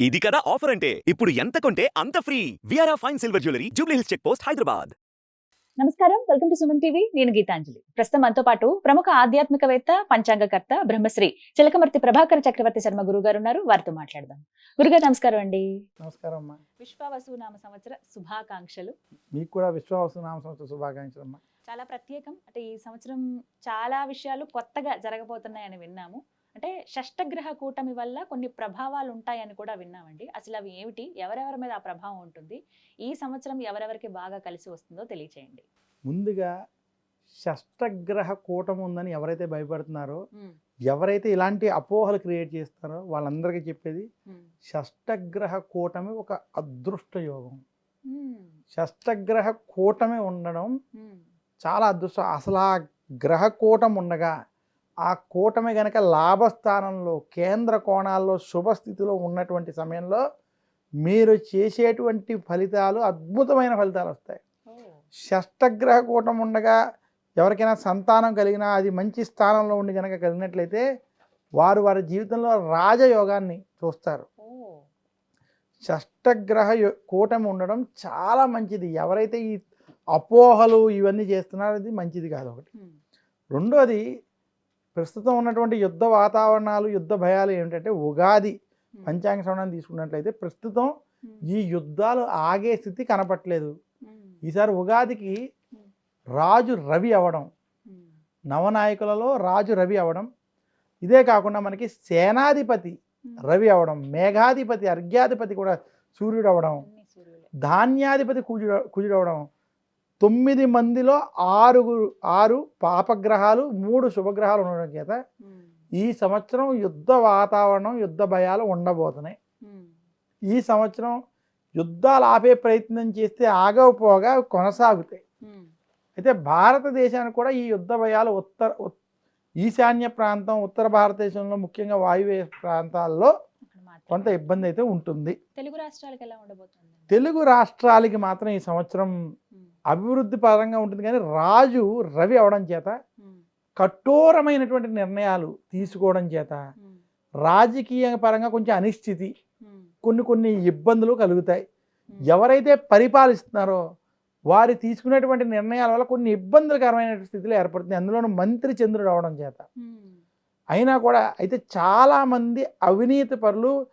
ఇది కదా ఆఫర్ అంటే? ఇప్పుడు ఎంత కొంటే అంత free VRA fine silver jewellery Jubilee Hills check post Hyderabad నమస్కారం వెల్కమ్ టు సుమన్ టీవీ నేను గీతాంజలి. ప్రస్తుతం మనతో పాటు ప్రముఖ ఆధ్యాత్మికవేత్త పంచాంగకర్త బ్రహ్మశ్రీ చిలకమర్తి ప్రభాకర్ చక్రవర్తి శర్మ గురువు గారు ఉన్నారు వారితో మాట్లాడదాం. గురుగారు నమస్కారం అండి. నమస్కారం అమ్మా. విశ్వావసు నామ సంవత్సర శుభాకాంక్షలు. మీకు కూడా విశ్వావసు నామ సంవత్సర శుభాకాంక్షలు అమ్మా. చాలా ప్రత్యేకం. అంటే ఈ సంవత్సరం చాలా విషయాలు కొత్తగా జరగబోతున్నాయని విన్నాము. అంటే షష్టగ్రహ కూటమి వల్ల కొన్ని ప్రభావాలు ఉంటాయని కూడా విన్నామండి. అసలు అవి ఏమిటి? ఎవరెవరి మీద ఆ ప్రభావం ఉంటుంది? ఈ సంవత్సరం ఎవరెవరికి బాగా కలిసి వస్తుందో తెలియచేయండి. ముందుగా షష్టగ్రహ కూటమి ఉందని ఎవరైతే భయపడుతున్నారో ఎవరైతే ఇలాంటి అపోహలు క్రియేట్ చేస్తారో వాళ్ళందరికీ చెప్పేది షష్టగ్రహ కూటమి ఒక అదృష్ట యోగం. షష్టగ్రహ కూటమి ఉండడం చాలా అదృష్టం. అసలు ఆ గ్రహ కూటమి ఉండగా ఆ కూటమి గనక లాభస్థానంలో కేంద్ర కోణాల్లో శుభస్థితిలో ఉన్నటువంటి సమయంలో మీరు చేసేటువంటి ఫలితాలు అద్భుతమైన ఫలితాలు వస్తాయి. షష్టగ్రహ కూటం ఉండగా ఎవరికైనా సంతానం కలిగినా అది మంచి స్థానంలో ఉండి కనుక కలిగినట్లయితే వారు వారి జీవితంలో రాజయోగాన్ని చూస్తారు. షష్టగ్రహ కూటమి ఉండడం చాలా మంచిది. ఎవరైతే ఈ అపోహలు ఇవన్నీ చేస్తున్నారో అది మంచిది కాదు ఒకటి. రెండోది ప్రస్తుతం ఉన్నటువంటి యుద్ధ వాతావరణాలు యుద్ధ భయాలు ఏమిటంటే ఉగాది పంచాంగ శ్రవణాన్ని తీసుకున్నట్లయితే ప్రస్తుతం ఈ యుద్ధాలు ఆగే స్థితి కనపట్లేదు. ఈసారి ఉగాదికి రాజు రవి అవడం నవనాయకులలో రాజు రవి అవడం ఇదే కాకుండా మనకి సేనాధిపతి రవి అవడం మేఘాధిపతి అర్ఘ్యాధిపతి కూడా సూర్యుడు అవడం ధాన్యాధిపతి కుజుడు కుజుడు అవడం తొమ్మిది మందిలో ఆరుగురు ఆరు పాపగ్రహాలు మూడు శుభగ్రహాలు ఉండడం చేత ఈ సంవత్సరం యుద్ధ వాతావరణం యుద్ధ భయాలు ఉండబోతున్నాయి. ఈ సంవత్సరం యుద్ధాలు ఆపే ప్రయత్నం చేస్తే ఆగకపోగా కొనసాగుతాయి. అయితే భారతదేశానికి కూడా ఈ యుద్ధ భయాలు ఉత్తర ఉత్- ఈశాన్య ప్రాంతం ఉత్తర భారతదేశంలో ముఖ్యంగా వాయువ్య ప్రాంతాల్లో కొంత ఇబ్బంది అయితే ఉంటుంది. తెలుగు రాష్ట్రాలకు ఎలా ఉండబోతుంది? తెలుగు రాష్ట్రాలకి మాత్రం ఈ సంవత్సరం అభివృద్ధి పరంగా ఉంటుంది కానీ రాజు రవి అవడం చేత కఠోరమైనటువంటి నిర్ణయాలు తీసుకోవడం చేత రాజకీయ పరంగా కొంచెం అనిశ్చితి కొన్ని కొన్ని ఇబ్బందులు కలుగుతాయి. ఎవరైతే పరిపాలిస్తున్నారో వారు తీసుకునేటువంటి నిర్ణయాల వల్ల కొన్ని ఇబ్బందులకరమైన స్థితిలో ఏర్పడుతుంది. అందులోనూ మంత్రి చంద్రుడు అవడం చేత. అయినా కూడా అయితే చాలామంది అవినీతి పరులు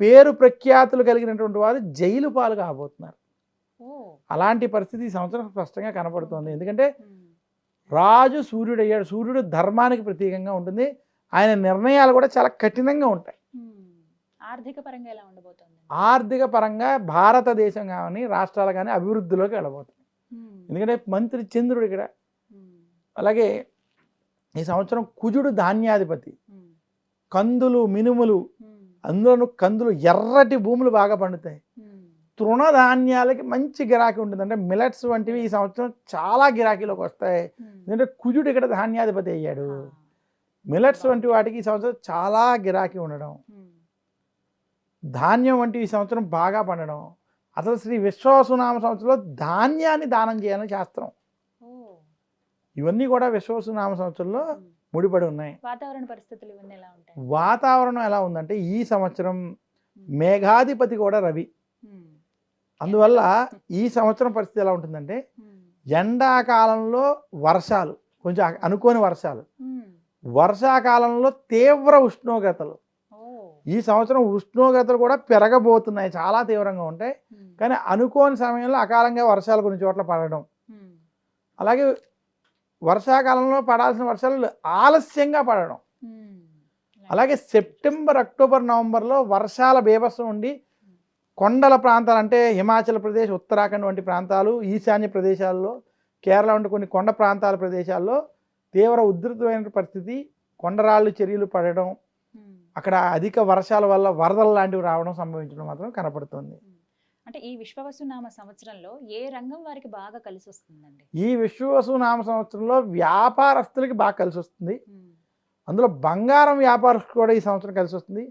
పేరు ప్రఖ్యాతులు కలిగినటువంటి వారు జైలు పాలు కాబోతున్నారు. అలాంటి పరిస్థితి ఈ సంవత్సరం స్పష్టంగా కనపడుతుంది. ఎందుకంటే రాజు సూర్యుడు అయ్యాడు సూర్యుడు ధర్మానికి ప్రతీకంగా ఉంటుంది. ఆయన నిర్ణయాలు కూడా చాలా కఠినంగా ఉంటాయి. ఆర్థిక పరంగా ఎలా ఉండబోతుంది? ఆర్థిక పరంగా భారతదేశం కానీ రాష్ట్రాలు కానీ అభివృద్ధిలోకి వెళ్ళబోతుంది ఎందుకంటే మంత్రి చంద్రుడు ఇక్కడ. అలాగే ఈ సంవత్సరం కుజుడు ధాన్యాధిపతి. కందులు మినుములు అందులోనూ కందులు ఎర్రటి భూములు బాగా పండుతాయి. తృణధాన్యాలకి మంచి గిరాకీ ఉంటుంది. అంటే మిలెట్స్ వంటివి ఈ సంవత్సరం చాలా గిరాకీలోకి వస్తాయి. ఎందుకంటే కుజుడు ఇక్కడ ధాన్యాధిపతి అయ్యాడు. మిలెట్స్ వంటి వాటికి ఈ సంవత్సరం చాలా గిరాకీ ఉండడం. ధాన్యం వంటి ఈ సంవత్సరం బాగా పండడం. అసలు శ్రీ విశ్వాసునామ సంవత్సరంలో ధాన్యాన్ని దానం చేయాలని శాస్త్రం. ఇవన్నీ కూడా విశ్వాసునామ సంవత్సరంలో ముడిపడి ఉన్నాయి. వాతావరణ పరిస్థితులు వాతావరణం ఎలా ఉందంటే ఈ సంవత్సరం మేఘాధిపతి కూడా రవి. అందువల్ల ఈ సంవత్సరం పరిస్థితి ఎలా ఉంటుందంటే ఎండాకాలంలో వర్షాలు కొంచెం అనుకోని వర్షాలు. వర్షాకాలంలో తీవ్ర ఉష్ణోగ్రతలు. ఈ సంవత్సరం ఉష్ణోగ్రతలు కూడా పెరగబోతున్నాయి చాలా తీవ్రంగా ఉంటాయి. కానీ అనుకోని సమయంలో అకాలంగా వర్షాలు కొన్ని చోట్ల పడడం. అలాగే వర్షాకాలంలో పడాల్సిన వర్షాలు ఆలస్యంగా పడడం. అలాగే సెప్టెంబర్ అక్టోబర్ నవంబర్లో వర్షాల బీభత్సం ఉండి కొండల ప్రాంతాలు అంటే హిమాచల్ ప్రదేశ్ ఉత్తరాఖండ్ వంటి ప్రాంతాలు ఈశాన్య ప్రదేశాల్లో కేరళ వంటి కొన్ని కొండ ప్రాంతాల ప్రదేశాల్లో తీవ్ర ఉధృతమైన పరిస్థితి. కొండరాళ్ళు చర్యలు పడడం అక్కడ అధిక వర్షాల వల్ల వరదలు లాంటివి రావడం సంభవించడం మాత్రం కనపడుతుంది. అంటే ఈ విశ్వవసునామ సంవత్సరంలో ఏ రంగం వారికి బాగా కలిసి వస్తుందండి ఈ విశ్వవసు నామ సంవత్సరంలో వ్యాపారస్తులకి బాగా కలిసి వస్తుంది అందులో బంగారం వ్యాపారస్తులకు కూడా ఈ సంవత్సరం కలిసి వస్తుంది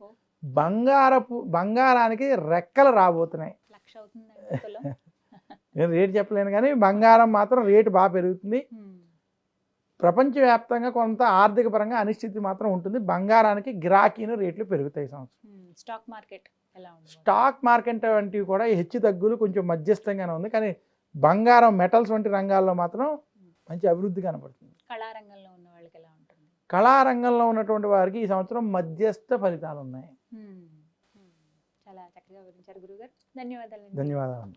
బంగారపు బంగారానికి రెక్కలు రాబోతున్నాయి? నేను రేటు చెప్పలేను కానీ బంగారం మాత్రం రేటు బాగా పెరుగుతుంది. ప్రపంచవ్యాప్తంగా కొంత ఆర్థిక పరంగా అనిశ్చితి మాత్రం ఉంటుంది. బంగారానికి గిరాకీను రేట్లు పెరుగుతాయి సంవత్సరం. స్టాక్ మార్కెట్ స్టాక్ మార్కెట్ వంటివి కూడా హెచ్చు తగ్గులు కొంచెం మధ్యస్థంగానే ఉంది. కానీ బంగారం మెటల్స్ వంటి రంగాల్లో మాత్రం మంచి అభివృద్ధి కనపడుతుంది. కళారంగంలో ఉన్న వాళ్ళకి ఎలా ఉంటుంది కళారంగంలో ఉన్నటువంటి వారికి ఈ సంవత్సరం మధ్యస్థ ఫలితాలు ఉన్నాయి. చాలా చక్కగా వివరించారు గురుగారు ధన్యవాదాలు ధన్యవాదాలు